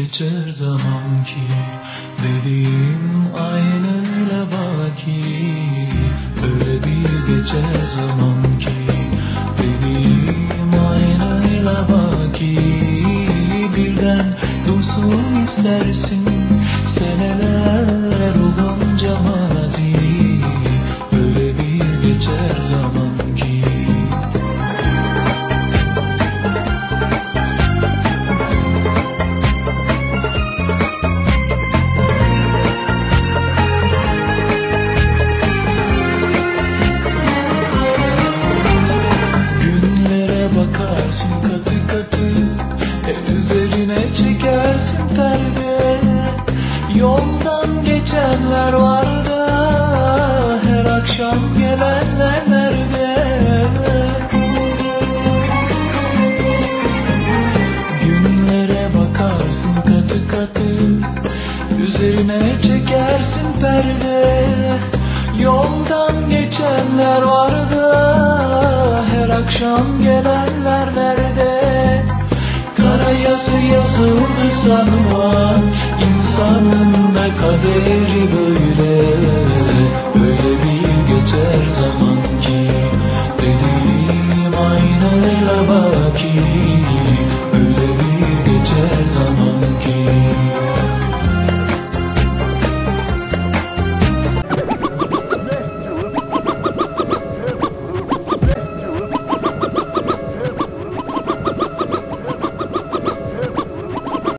geçer zaman ki Dediğim aynıyla baki. Öyle bir geçer zaman ki Dediğim aynıyla baki. Birden dursun istersin Seneler olunca mazi bakarsın katı katı El üzerine çekersin perde Yoldan geçenler var da Her akşam gelenler nerede? Günlere bakarsın katı katı Üzerine çekersin perde. Yoldan geçenler var da akşam gelenler sanma İnsanın da kaderi böyle? Böyle bir geçer zaman ki Dediğim aynayla baki. Öyle bir geçer zaman ki